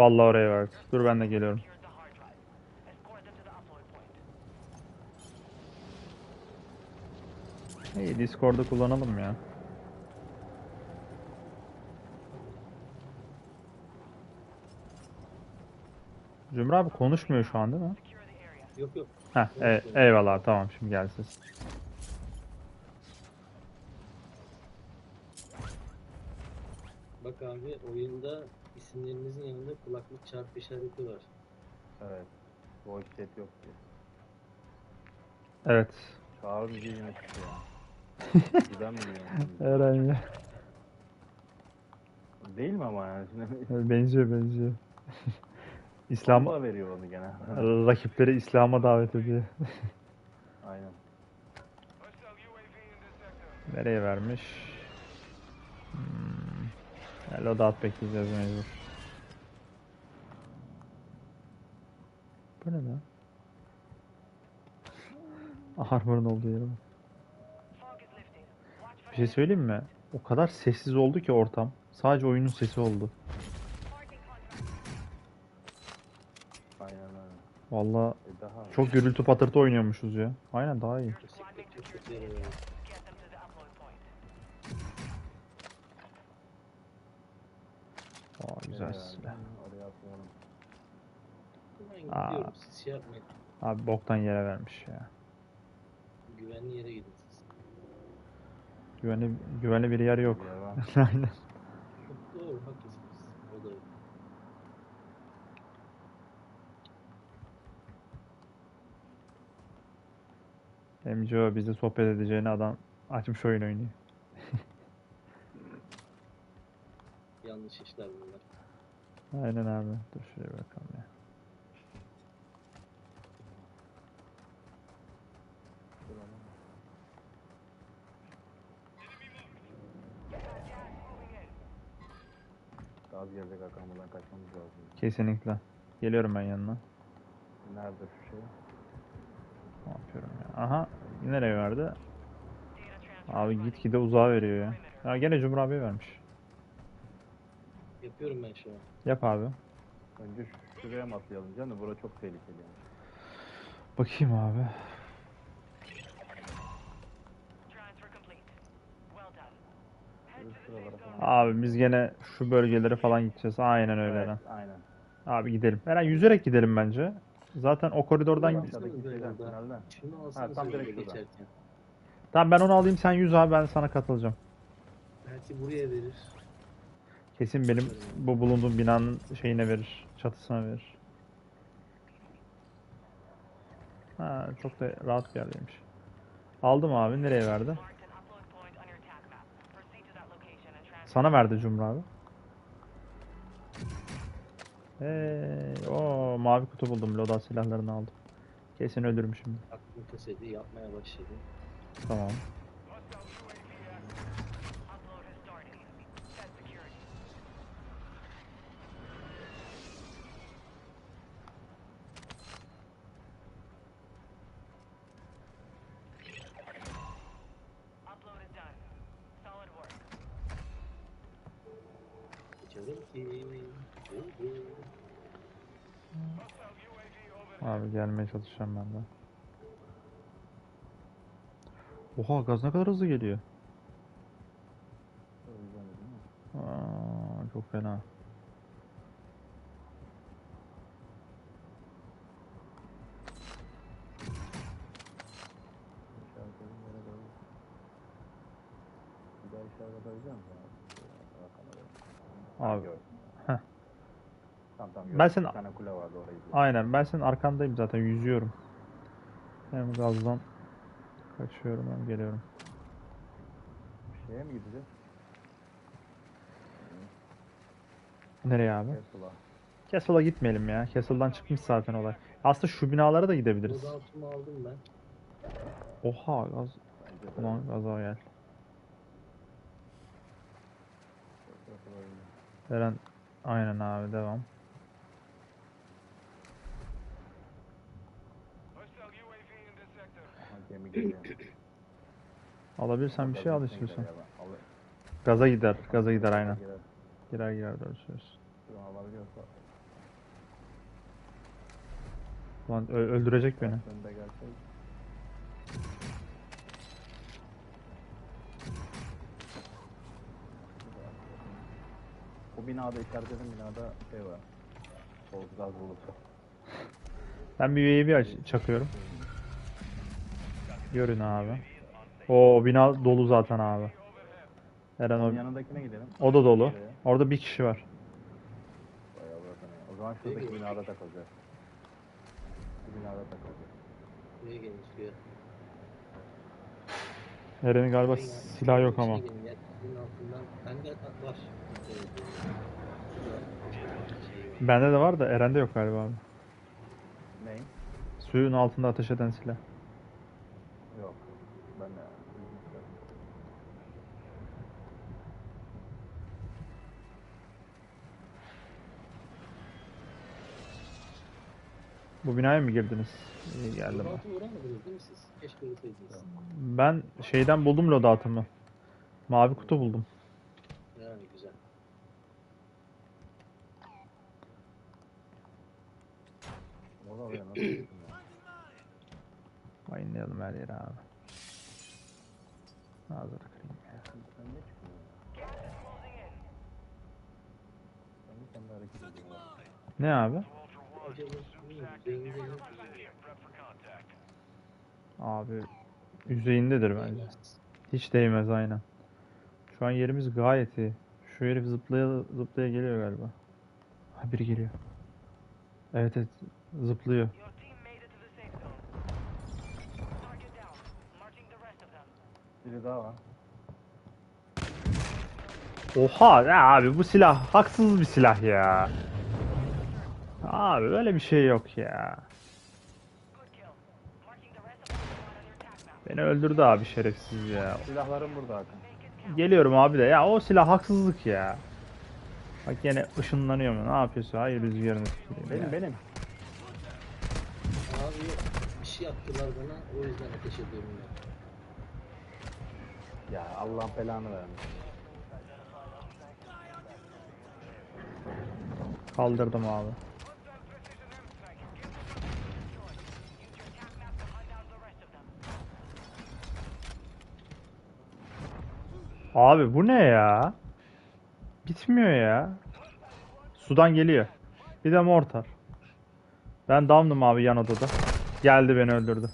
Vallahi oraya verdi. Dur ben de geliyorum. İyi Discord'u kullanalım ya. Cumhur abi konuşmuyor şu an değil mi? Yok yok. Heh, e- eyvallah tamam şimdi geldi ses. Bak abi oyunda isimlerinizin yanında kulaklık çarpı işareti var. Evet. Voice chat yok diye. Evet. Çağrı bizi yine ya. ben bilmiyorum. Eren ya. Değil mi ama yani? Şimdi Benziyor benziyor. İslam İslam'a veriyor onu gene. rakipleri İslam'a davet ediyor. Aynen. Nereye vermiş? Ya loadout bekleyeceğiz mecbur. Bu ne lan? Armor'ın olduğu yere bak. Bir şey söyleyeyim mi? O kadar sessiz oldu ki ortam. Sadece oyunun sesi oldu. Vallahi E çok gürültü patırtı oynuyormuşuz ya. Aynen daha iyi. Kesinlikle çok kötü yere verdim. Get them to the upload point. Aa, güzel silah. Ben gidiyorum siz şey yapmayın. Abi boktan yere vermiş ya. Güvenli yere gidin siz. Güvenli, güvenli bir yer yok. Bir yer var. Aynen. Doğru haklısınız. O da öyle. MCO bizi sohbet edeceğini adam açmış oyun oynuyor. Yanlış işler bunlar. Aynen abi. Dur şuraya bakalım ya. Gaz gelecek arkamızdan kaçmamız lazım. Kesinlikle. Geliyorum ben yanına. Nerede şu şey? Ne yapıyorum ya? Aha. Nereye verdi? Abi gitgide uzağa veriyor ya. Ya gene Cumhur abiye vermiş. Yapıyorum ben şu an. Yap abi. Önce şu- şuraya mı atlayalım canım? Bura çok tehlikeli yani. Bakayım abi. Transfer complete. Well done. Head Şöyle to the şuralara safe zone. falan. Abi biz gene şu bölgelere falan gideceğiz. Aynen öyle Eren. Evet, aynen. Abi gidelim. Eren yüzerek gidelim bence. Zaten o koridordan... Aşağıdaki şeyden, tünelden. Şunu tam direkt geçerken. Tamam ben onu alayım sen yüz abi ben sana katılacağım. Belki buraya verir. Kesin benim bu bulunduğum binanın şeyine verir. Çatısına verir. Ha çok da rahat bir yerdeymiş. Aldım abi. Nereye verdi? Sana verdi Cumhur abi. Hey, o mavi kutu buldum. Loda silahlarını aldım. Kesin ölürüm şimdi. Aklım kesedi yapmaya başladı. Tamam. Abi gelmeye çalışacağım ben de. Oha gaz ne kadar hızlı geliyor. Aa, çok fena. İşaretledim yere doğru. Bir daha işaret edebilecek misin abi? Şöyle arkana doğru. Abi. Gördüm. Heh. Tamam Ben senin- Bir tane kule vardı orayı. Aynen ben senin arkandayım zaten yüzüyorum. Hem gazdan kaçıyorum hem geliyorum. Şeye mi gideceğiz? Nereye abi? Castle'a. Castle'a gitmeyelim ya. Castle'dan çıkmış zaten olay. Aslında şu binalara da gidebiliriz. Loadout'umu aldım ben. Oha gaz. Bence de. Ulan gaza gel. Eren aynen abi devam. Aha gemi geliyor. Alabilirsen bir şey al istiyorsan. Gaza gider. Gaza gider aynen. Girer. Girer doğru. Ulan ö- öldürecek beni. Bu binada işaretledim binada şey var. Soğuk gaz bulusu. Ben bir UAV çakıyorum. Görün abi. O, bina dolu zaten abi. Eren o, yanındakine gidelim. o da dolu. Orada bir kişi var. Bayağı burası ne? O zaman şuradaki binada takılacağız. Bu binada takılacağız. Gelin suya. Eren'in galiba Şey, silah yok ama. Şey ya, var. Bende de var da Eren'de yok galiba abi. Ney? Suyun altında ateş eden silah. Yok. Ben de. Bu binaya mı girdiniz? İyi geldim ben. Ben şeyden buldum loadout'ımı. Mavi kutu buldum. Yani güzel. Mayınlayalım her yere abi. Ağzını kırayım ya. Ne abi? Abi yüzeyindedir bence. Hiç değmez aynen. Şu an yerimiz gayet iyi. Şu herif zıplaya zıplaya geliyor galiba. Ha biri geliyor. Evet evet zıplıyor. Biri daha var. Oha ya abi bu silah haksız bir silah ya. Abi öyle bir şey yok ya. Beni öldürdü abi şerefsiz ya. Silahlarım burada Hakan. Geliyorum abi de ya o silah haksızlık ya. Bak yine ışınlanıyor mu? Ne yapıyorsun? Hayır rüzgarını tüküreyim Benim ya. benim. Abi bir şey yaptılar bana. O yüzden ateş ediyorum ben. Ya Allah'ın belanı vermiş. Kaldırdım abi. Abi bu ne ya? Bitmiyor ya. Sudan geliyor. Bir de mortar. Ben damdım abi yan odada. Geldi beni öldürdü.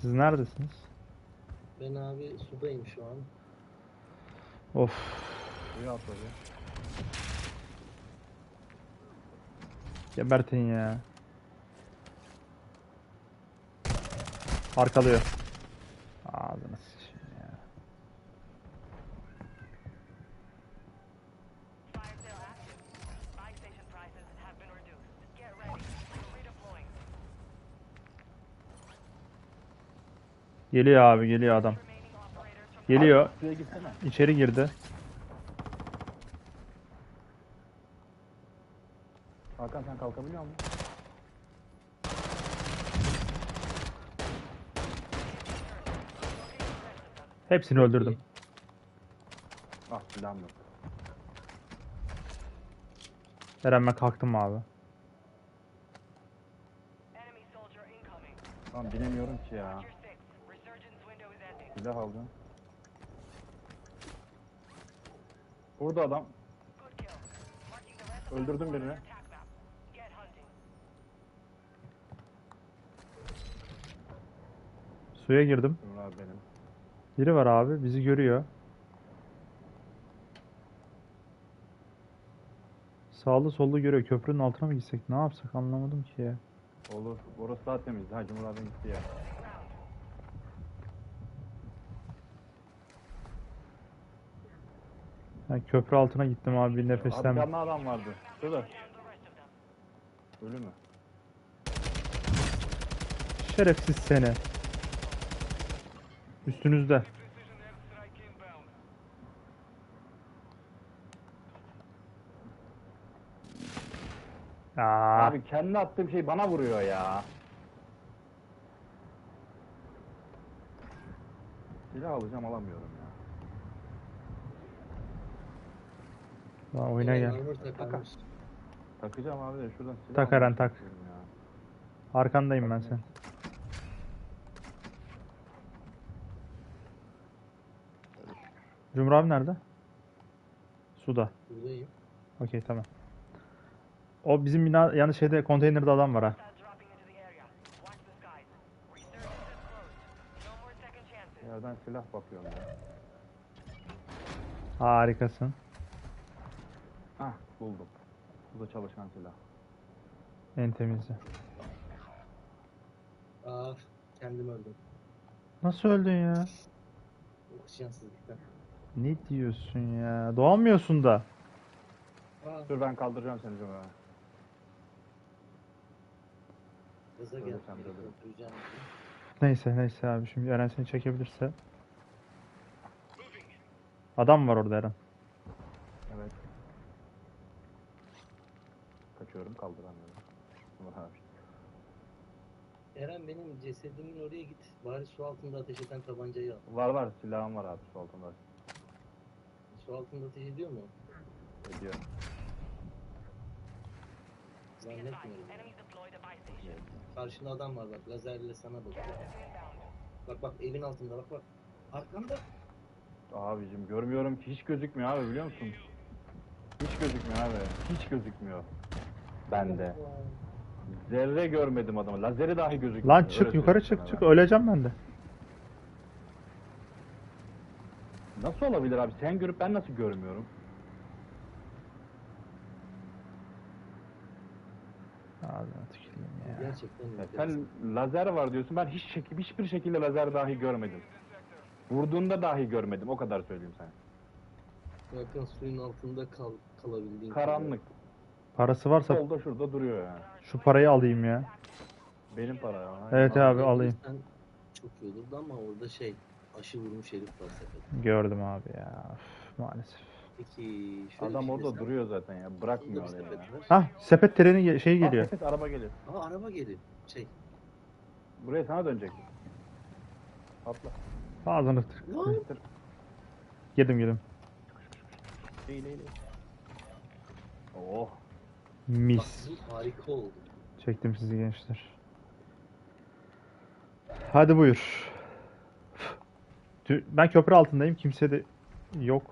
Siz neredesiniz? Ben abi sudayım şu an. Of. Suya atladı. Gebertin ya. Arkalıyor. Ağzını sıçayım ya. Geliyor abi geliyor adam. Geliyor. İçeri girdi. Hakan sen kalkabiliyor musun? Hepsini öldürdüm. Ah silahım yok. Eren ben kalktım abi. Tamam binemiyorum ki ya. Sector 6. Resurgence window is ending. Silah aldım. Burada adam. Öldürdüm birini. Suya girdim. Bunlar benim. Biri var abi bizi görüyor. Sağlı sollu görüyor. Köprünün altına mı gitsek? Ne yapsak anlamadım ki ya. Olur. Orası daha temiz. Hacı Murat'ın gitti ya. Ben köprü altına gittim abi bir Abi nefesten. canlı adam vardı. Şurada. Ölü mü? Şerefsiz seni. Üstünüzde. Aa, Abi kendi attığım şey bana vuruyor ya. Silah alacağım alamıyorum ya. Daha oyuna gel. Armor. Takacağım abi de şuradan silah Tak Eren, almak tak. istiyorum ya. Arkandayım ben sen. Cumhur abi nerede? Suda. Buradayım. Okey tamam. O bizim bina yani şeyde konteynerde adam var ha. Yerden silah bakıyorum ya. Harikasın. Hah buldum. Bu da çalışan silah. En temizi. Aa kendim öldüm. Nasıl öldün ya? Şanssızlıktan. Ne diyorsun ya? Doğamıyorsun da. Dur ben kaldıracağım seni abi. gaza geldim. sen de. Neyse neyse abi şimdi Eren seni çekebilirse. Adam var orada Eren. Evet. Kaçıyorum kaldıramıyorum. Cumhur abi. Eren benim cesedimin oraya git. Bari su altında ateş eden tabancayı al. Var var silahım var abi su altında. Su altında ateş ediyor mu? Ediyor. Zannetmiyorum. Station. Karşında adam var bak lazerle sana bakıyor. Bak bak evin altında bak bak. Arkanda. Abicim görmüyorum ki hiç gözükmüyor abi biliyor musun? Hiç gözükmüyor abi. Hiç gözükmüyor. Ben de. Zerre görmedim adamı. Lazeri dahi gözükmüyor. Lan Öyle çık yukarı söyleyeyim çık çık ben. öleceğim ben de. Nasıl olabilir abi? Sen görüp ben nasıl görmüyorum? Ağzına tüküreyim ya. Gerçekten Ya enteresan. sen lazer var diyorsun. Ben hiç şekil, hiçbir şekilde lazer dahi görmedim. Vurduğunda dahi görmedim. O kadar söyleyeyim sana. Yakın suyun altında kal, kalabildiğin Karanlık. Parası varsa Solda şurada duruyor yani. şu parayı alayım ya. Benim para ya. Evet kadar. abi, alayım. Sen çok iyi olurdu ama orada şey aşı vurmuş herif var sepet. Gördüm abi ya. Üf, maalesef. Peki şöyle Adam bir şey orada desem, duruyor zaten ya. Bırakmıyor Burada bir oraya sepet var. Hah sepet treni ge- şey Aa, geliyor. evet, araba geliyor. Aa araba geliyor. Şey. Buraya sana dönecek. Atla. Ağzını tık. Lan. Dur. Girdim girdim. Eğil eğil eğil. Oh. Bak Mis. bu harika oldu. Çektim sizi gençler. Hadi buyur. Ben köprü altındayım. Kimse de yok.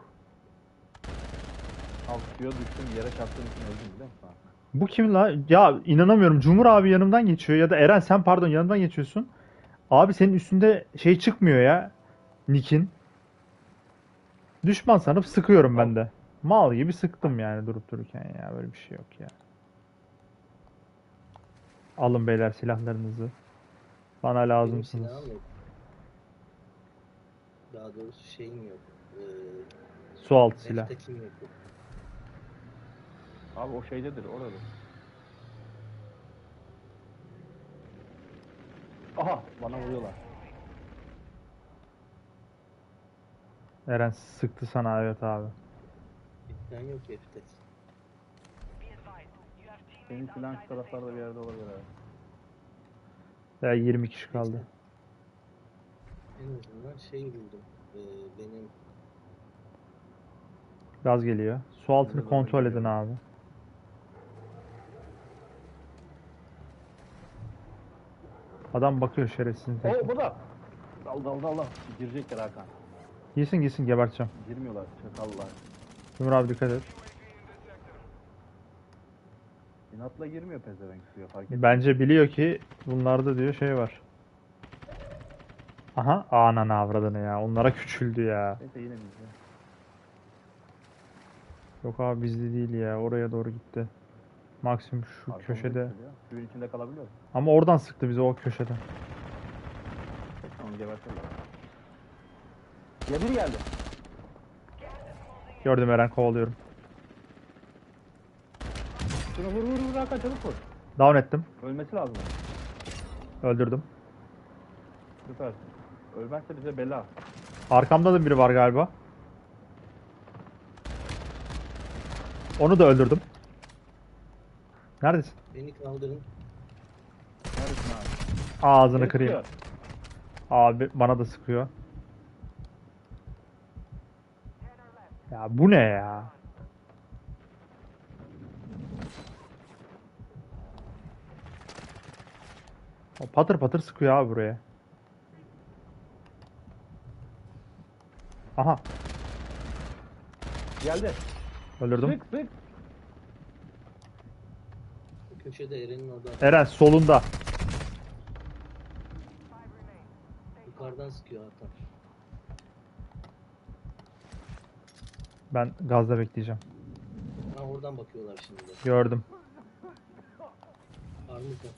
Alt suya düştüm yere çarptığım için öldüm biliyor musun? Bu kim la? Ya inanamıyorum. Cumhur abi yanımdan geçiyor ya da Eren sen pardon yanımdan geçiyorsun. Abi senin üstünde şey çıkmıyor ya. Nick'in. Düşman sanıp sıkıyorum ben de. Mal gibi sıktım yani durup dururken ya. Böyle bir şey yok ya. Alın beyler silahlarınızı. Bana Benim lazımsınız. Daha doğrusu şeyim yok. Ee, Su altı silah. F-Tech'im yok. Abi o şeydedir orada. Aha bana vuruyorlar. Eren sıktı sana evet abi. Cidden yok teammates Senin silahın şu taraflarda bir yerde olabilir abi. Ya 20 kişi kaldı. En azından şey buldum. Ee, benim Gaz geliyor. Su altını kontrol edin abi. Adam bakıyor şerefsizin tek. Oo burada. Dal dal dal dal. Girecekler Hakan. Gitsin gitsin geberteceğim. Girmiyorlar çakallar. Cumhur abi dikkat et. İnatla girmiyor pezevenk suya fark etmiyor. Bence biliyor ki bunlarda diyor şey var. Aha ananı avradını ya. Onlara küçüldü ya. Neyse yine bizde. Yok abi bizde değil ya. Oraya doğru gitti. Maksimum şu Arkamda köşede. yükseliyor. Suyun içinde kalabiliyor. Ama oradan sıktı bizi o köşeden. Tamam gebertirler. Ya biri geldi. Gördüm Eren kovalıyorum. Şunu vur vur vur Hakan çabuk vur. Down ettim. Ölmesi lazım. Öldürdüm. Süpersin. Ölmezse bize bela. Arkamda da biri var galiba. Onu da öldürdüm. Neredesin? Beni kaldırın. Neredesin abi? Ağzını Beni kırayım. Sıkıyor. Abi bana da sıkıyor. Ya bu ne ya? O patır patır sıkıyor abi buraya. Aha Geldi. öldürdüm. Sık sık. Köşede Eren'in orada. Eren solunda. Yukarıdan sıkıyor Hakan. Ben gazda bekleyeceğim. Ha oradan bakıyorlar şimdi. de. Gördüm. Armuta.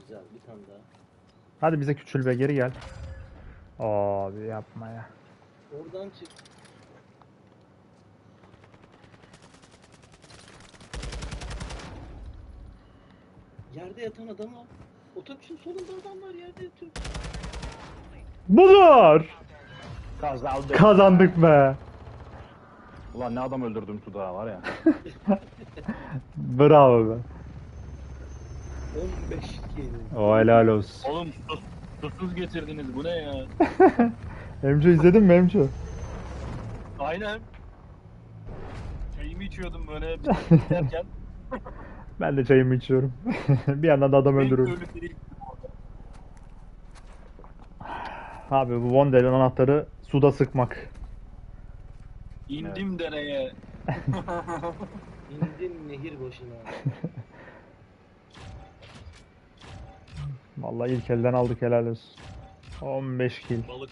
Güzel bir tane daha. Hadi bize küçül be geri gel. Abi yapma ya. Oradan çık. Yerde yatan adam al. Otobüsün solunda adam var yerde yatıyor. Budur. Kazandı. Kazandık be. Ulan ne adam öldürdüm suda var ya. Bravo be. 15 kill. O helal olsun. Oğlum sus, susuz getirdiniz bu ne ya? Emco izledin mi Emco? Aynen. Çayımı içiyordum böyle derken. Ben de çayımı içiyorum. bir yandan da adam öldürüyorum. Abi bu Vondel'in anahtarı suda sıkmak. İndim dereye. İndim nehir başına. Vallahi ilk elden aldık helal olsun. 15 kill. Balık